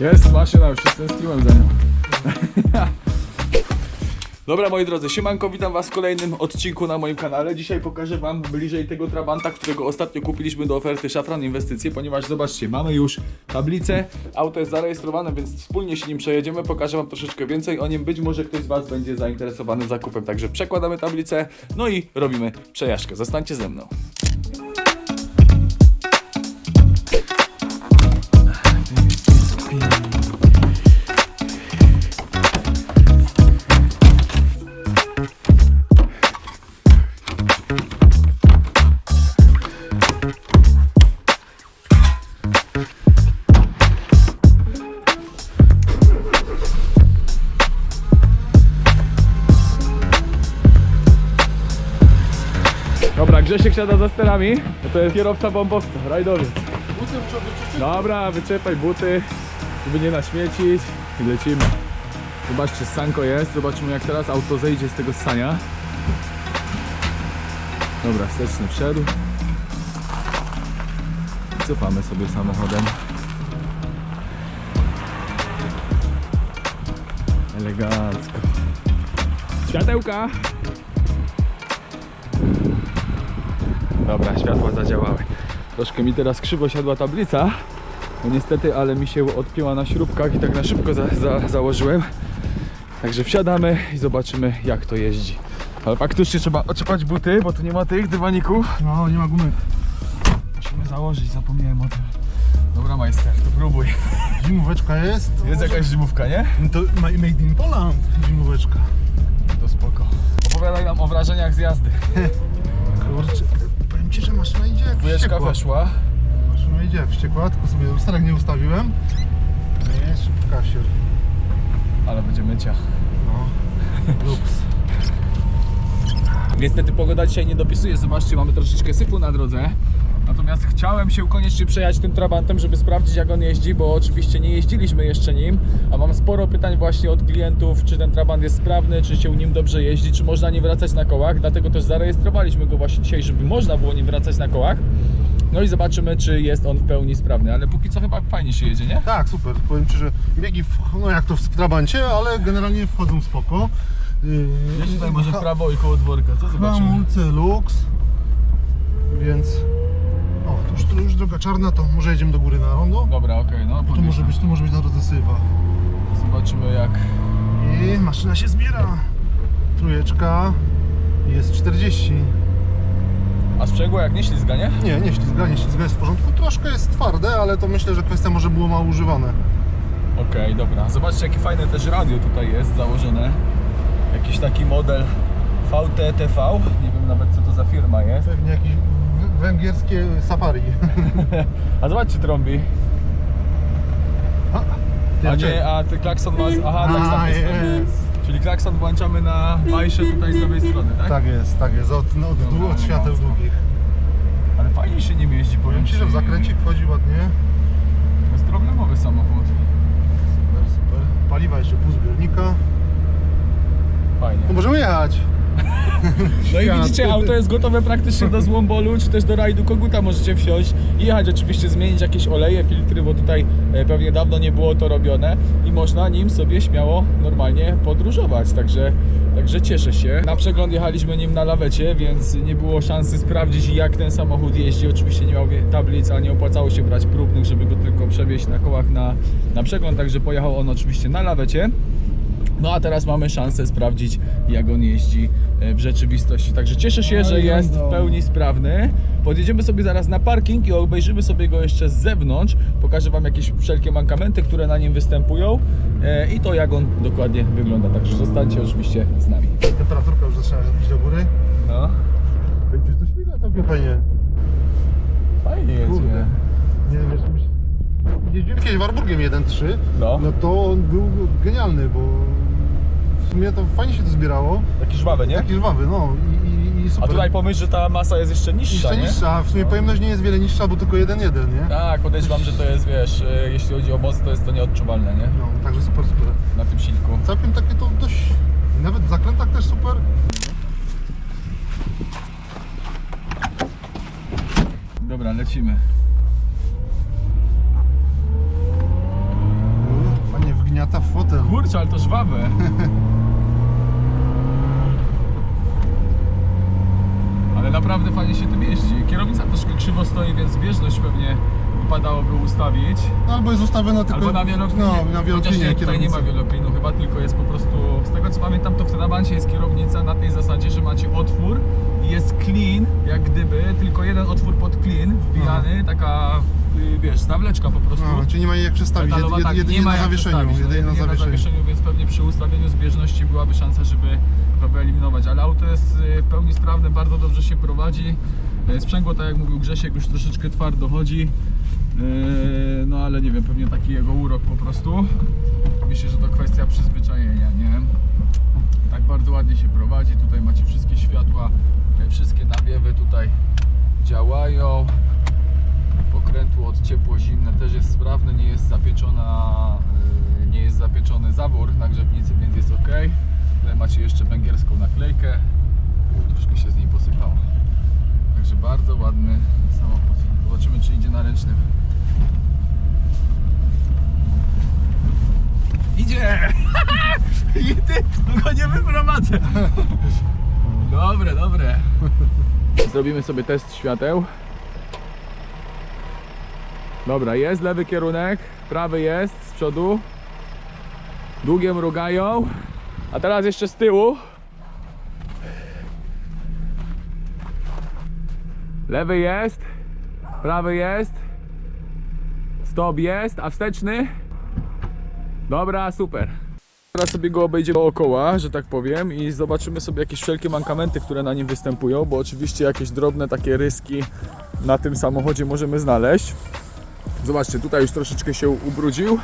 Jest maszyna, już się stęskniłem za nią. Dobra moi drodzy, siemanko, witam was w kolejnym odcinku na moim kanale. Dzisiaj pokażę wam bliżej tego Trabanta, którego ostatnio kupiliśmy do oferty Szafran Inwestycje, ponieważ zobaczcie, mamy już tablicę, auto jest zarejestrowane, więc wspólnie się nim przejedziemy, pokażę wam troszeczkę więcej o nim, być może ktoś z was będzie zainteresowany zakupem, także przekładamy tablicę, no i robimy przejażdżkę. Zostańcie ze mną. Grzesiek siada za sterami, to jest kierowca bombowca, rajdowiec. Dobra, wyczepaj buty, żeby nie naśmiecić i lecimy. Zobaczcie, sanko jest, zobaczymy jak teraz auto zejdzie z tego sania. Dobra, wsteczny wszedł. Cofamy sobie samochodem. Elegancko. Światełka! Dobra, światła zadziałały. Troszkę mi teraz krzywo siadła tablica. No niestety, ale mi się odpięła na śrubkach i tak na szybko za, za, założyłem. Także wsiadamy i zobaczymy jak to jeździ. Ale faktycznie trzeba oczepać buty, bo tu nie ma tych dywaników. No, nie ma gumy. Musimy założyć, zapomniałem o tym. Dobra majster, to próbuj. Zimóweczka jest. Jest jakaś zimówka, nie? To ma- made in Poland zimóweczka. To spoko. Opowiadaj nam o wrażeniach z jazdy. maszyna idzie jak Dwójeczka wściekła. weszła. Maszyna idzie jak wściekła, tylko sobie lusterek nie ustawiłem. Nie, szybka się. Ale będzie mycia. No, luks. Niestety pogoda dzisiaj nie dopisuje, zobaczcie, mamy troszeczkę sypu na drodze. Natomiast chciałem się koniecznie przejechać tym Trabantem, żeby sprawdzić jak on jeździ, bo oczywiście nie jeździliśmy jeszcze nim, a mam sporo pytań właśnie od klientów, czy ten Trabant jest sprawny, czy się nim dobrze jeździ, czy można nie wracać na kołach, dlatego też zarejestrowaliśmy go właśnie dzisiaj, żeby można było nim wracać na kołach. No i zobaczymy, czy jest on w pełni sprawny, ale póki co chyba fajnie się jedzie, nie? Tak, super. Powiem Ci, że biegi, w, no jak to w Trabancie, ale generalnie wchodzą spoko. Yy, ha- prawo i koło dworka, co Hamulce Lux. Więc... To już, to już droga czarna, to może jedziemy do góry na rondo. Dobra, okej, no Tu podjeżdżam. może być, tu może być na drodze sywa. Zobaczymy jak... I maszyna się zbiera. Trójeczka jest 40. A sprzęgło jak nie ślizga, nie? Nie, nie ślizga, nie ślizga, jest w porządku. Troszkę jest twarde, ale to myślę, że kwestia może było mało używane. Okej, dobra. Zobaczcie, jakie fajne też radio tutaj jest założone. Jakiś taki model VTTV. Nie wiem nawet co to za firma jest. Pewnie jakieś w- węgierskie safari. A zobaczcie trąbi. A, ty, A nie, a ty klakson ma... Aha, tak z A, tamtej strony. jest. Czyli klakson włączamy na majsze tutaj z lewej strony, tak? Tak jest, tak jest. Od, no, od, Dobra, od świateł elegancko. długich. Ale fajnie się nim jeździ, Powiem Ci, że w zakręcie wchodzi ładnie. Bezproblemowy samochód. Super, super. Paliwa jeszcze pół zbiornika. Fajnie. To możemy jechać. No i widzicie, auto jest gotowe praktycznie do złombolu, czy też do rajdu koguta możecie wsiąść i jechać oczywiście, zmienić jakieś oleje, filtry, bo tutaj e, pewnie dawno nie było to robione i można nim sobie śmiało normalnie podróżować, także, także cieszę się. Na przegląd jechaliśmy nim na lawecie, więc nie było szansy sprawdzić jak ten samochód jeździ, oczywiście nie miał tablic, a nie opłacało się brać próbnych, żeby go tylko przewieźć na kołach na, na przegląd, także pojechał on oczywiście na lawecie. No a teraz mamy szansę sprawdzić, jak on jeździ e, w rzeczywistości. Także cieszę się, że Oj, jest w jazdo. pełni sprawny. Podjedziemy sobie zaraz na parking i obejrzymy sobie go jeszcze z zewnątrz. Pokażę Wam jakieś wszelkie mankamenty, które na nim występują e, i to, jak on dokładnie wygląda. Także zostańcie oczywiście z nami. Temperaturka już zaczyna iść do góry. No, Widzisz, to śmiga całkiem fajnie. fajnie jest. Nie? Myśl- jeździłem kiedyś Warburgiem 1.3, No. no to on był genialny, bo w sumie to fajnie się to zbierało. Taki żwawy, nie? Taki żwawy, no i, i, i A super. tutaj pomyśl, że ta masa jest jeszcze niższa, Jeszcze nie? niższa, a w sumie pojemność nie jest wiele niższa, bo tylko 1.1, nie? Tak, podejrzewam, że to jest, wiesz, e, jeśli chodzi o moc, to jest to nieodczuwalne, nie? No, także super, super. Na tym silniku. Całkiem takie to dość, nawet w zakrętach też super. Dobra, lecimy. Kurczę, ale to żwawe. Ale naprawdę fajnie się tym jeździ. Kierownica troszkę krzywo stoi, więc zbieżność pewnie wypadałoby ustawić. No, albo jest ustawiona tylko... Albo na wieloklinie. No, na Chociaż wieloklinie nie, tutaj nie ma wieloklinu, chyba tylko jest po prostu... Z tego co pamiętam, to w Trabancie jest kierownica na tej zasadzie, że macie otwór i jest clean, jak gdyby, tylko jeden otwór pod clean wbijany, taka, y, wiesz, nawleczka po prostu. No, czyli nie ma jej jak przestawić, Metalowa, jed, tak, jed, jedynie nie ma na jak zawieszeniu. przestawić, no, Jedynie na zawieszeniu. więc pewnie przy ustawieniu zbieżności byłaby szansa, żeby to wyeliminować. Ale auto jest y, w pełni sprawne, bardzo dobrze się prowadzi. Y, Sprzęgło, tak jak mówił Grzesiek, już troszeczkę twardo chodzi. Y, No ale nie wiem, pewnie taki jego urok po prostu. Myślę, że to kwestia przyzwyczajenia, nie? Tak bardzo ładnie się prowadzi. Tutaj macie wszystkie światła, y, wszystkie nawiewy tutaj działają pokrętło od ciepło-zimne też jest sprawne, nie jest zapieczona, yy, nie jest zapieczony zawór na grzewnicy, więc jest ok. Tutaj macie jeszcze węgierską naklejkę. Troszkę się z niej posypało. Także bardzo ładny samochód. Zobaczymy czy idzie na ręcznym. Idzie! I ty, go nie wyprowadzę. Dobre, dobre. Zrobimy sobie test świateł. Dobra, jest lewy kierunek, prawy jest z przodu. Długie mrugają. A teraz jeszcze z tyłu. Lewy jest, prawy jest. Stop jest, a wsteczny? Dobra, super. Teraz sobie go obejdziemy dookoła, że tak powiem i zobaczymy sobie jakieś wszelkie mankamenty, które na nim występują, bo oczywiście jakieś drobne takie ryski na tym samochodzie możemy znaleźć. Zobaczcie, tutaj już troszeczkę się ubrudził,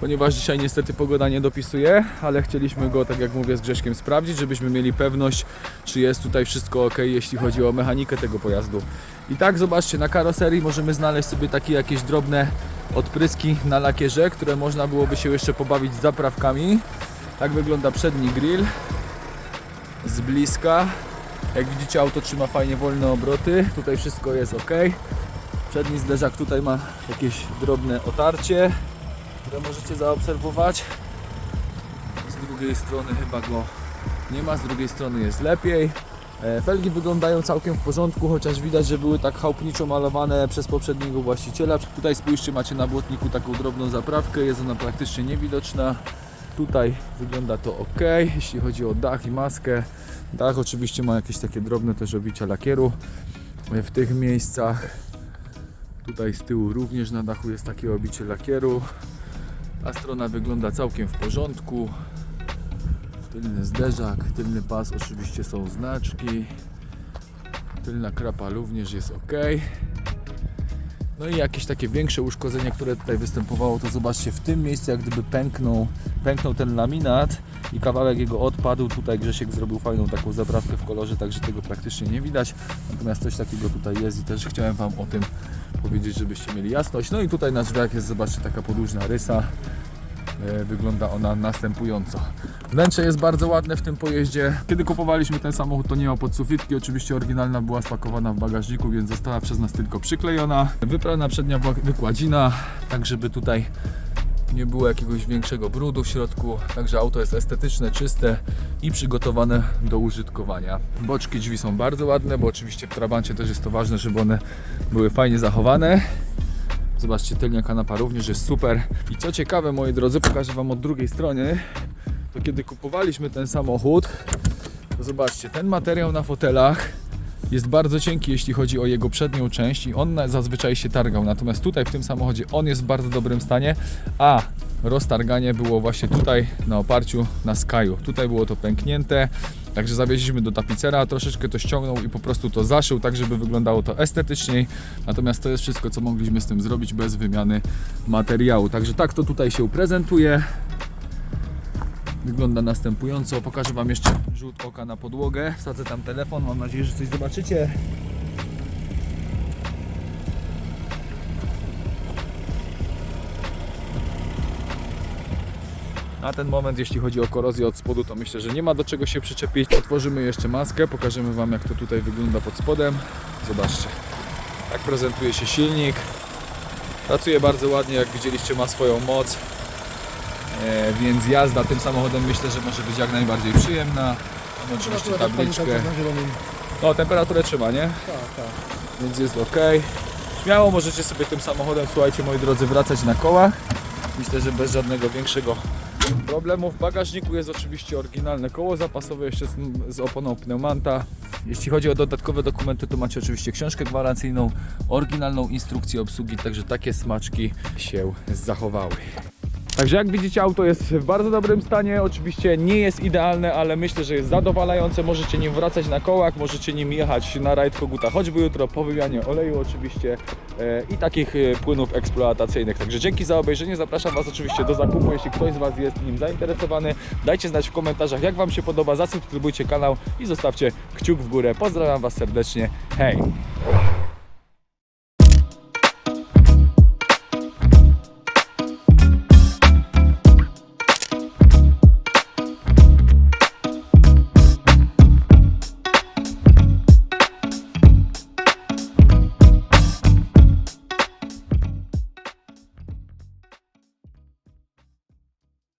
ponieważ dzisiaj niestety pogoda nie dopisuje, ale chcieliśmy go, tak jak mówię, z Grześkiem sprawdzić, żebyśmy mieli pewność, czy jest tutaj wszystko ok, jeśli chodzi o mechanikę tego pojazdu. I tak, zobaczcie, na karoserii możemy znaleźć sobie takie jakieś drobne odpryski na lakierze, które można byłoby się jeszcze pobawić z zaprawkami. Tak wygląda przedni grill z bliska. Jak widzicie, auto trzyma fajnie wolne obroty. Tutaj wszystko jest ok. Przedni zderzak tutaj ma jakieś drobne otarcie, które możecie zaobserwować. Z drugiej strony chyba go nie ma, z drugiej strony jest lepiej. E, Felgi wyglądają całkiem w porządku, chociaż widać, że były tak chałupniczo malowane przez poprzedniego właściciela. Tutaj spójrzcie, macie na błotniku taką drobną zaprawkę, jest ona praktycznie niewidoczna. Tutaj wygląda to ok, jeśli chodzi o dach i maskę. Dach oczywiście ma jakieś takie drobne też obicia lakieru w tych miejscach. Tutaj z tyłu również na dachu jest takie obicie lakieru. Ta strona wygląda całkiem w porządku. Tylny zderzak, tylny pas oczywiście są znaczki. Tylna krapa również jest ok. No i jakieś takie większe uszkodzenie, które tutaj występowało, to zobaczcie w tym miejscu jak gdyby pęknął, pęknął ten laminat i kawałek jego odpadł. Tutaj Grzesiek zrobił fajną taką zaprawkę w kolorze, także tego praktycznie nie widać. Natomiast coś takiego tutaj jest i też chciałem Wam o tym powiedzieć, żebyście mieli jasność. No i tutaj na drzwiach jest, zobaczcie, taka podłużna rysa. E, Wygląda ona następująco. Wnętrze jest bardzo ładne w tym pojeździe. Kiedy kupowaliśmy ten samochód, to nie miał podsufitki. Oczywiście oryginalna była spakowana w bagażniku, więc została przez nas tylko przyklejona. Wyprana przednia była wykładzina, tak żeby tutaj nie było jakiegoś większego brudu w środku. Także auto jest estetyczne, czyste i przygotowane do użytkowania. Boczki drzwi są bardzo ładne, bo oczywiście w Trabancie też jest to ważne, żeby one były fajnie zachowane. Zobaczcie, tylnia kanapa również jest super. I co ciekawe, moi drodzy, pokażę Wam od drugiej strony, to kiedy kupowaliśmy ten samochód, to zobaczcie, ten materiał na fotelach jest bardzo cienki, jeśli chodzi o jego przednią część i on zazwyczaj się targał. Natomiast tutaj w tym samochodzie on jest w bardzo dobrym stanie, a roztarganie było właśnie tutaj na oparciu na Skyu. Tutaj było to pęknięte, także zawieźliśmy do tapicera, troszeczkę to ściągnął i po prostu to zaszył, tak żeby wyglądało to estetyczniej. Natomiast to jest wszystko, co mogliśmy z tym zrobić bez wymiany materiału. Także tak to tutaj się prezentuje. Wygląda następująco. Pokażę Wam jeszcze rzut oka na podłogę. Wsadzę tam telefon. Mam nadzieję, że coś zobaczycie. Na ten moment, jeśli chodzi o korozję od spodu, to myślę, że nie ma do czego się przyczepić. Otworzymy jeszcze maskę, pokażemy Wam jak to tutaj wygląda pod spodem. Zobaczcie, tak prezentuje się silnik. Pracuje bardzo ładnie, jak widzieliście ma swoją moc. E, więc jazda tym samochodem myślę, że może być jak najbardziej przyjemna. Mam oczywiście tabliczkę. No, temperaturę trzyma, nie? Tak, tak. Więc jest ok. Śmiało możecie sobie tym samochodem, słuchajcie moi drodzy, wracać na kołach. Myślę, że bez żadnego większego problemu. W bagażniku jest oczywiście oryginalne koło zapasowe, jeszcze z, z oponą pneumanta. Jeśli chodzi o dodatkowe dokumenty, to macie oczywiście książkę gwarancyjną, oryginalną instrukcję obsługi, także takie smaczki się zachowały. Także jak widzicie auto jest w bardzo dobrym stanie, oczywiście nie jest idealne, ale myślę, że jest zadowalające, możecie nim wracać na kołach, możecie nim jechać na rajd Koguta, choćby jutro po wymianie oleju oczywiście e, i takich e, płynów eksploatacyjnych. Także dzięki za obejrzenie, zapraszam Was oczywiście do zakupu, jeśli ktoś z Was jest nim zainteresowany, dajcie znać w komentarzach jak Wam się podoba, zasubskrybujcie kanał i zostawcie kciuk w górę. Pozdrawiam Was serdecznie, hej!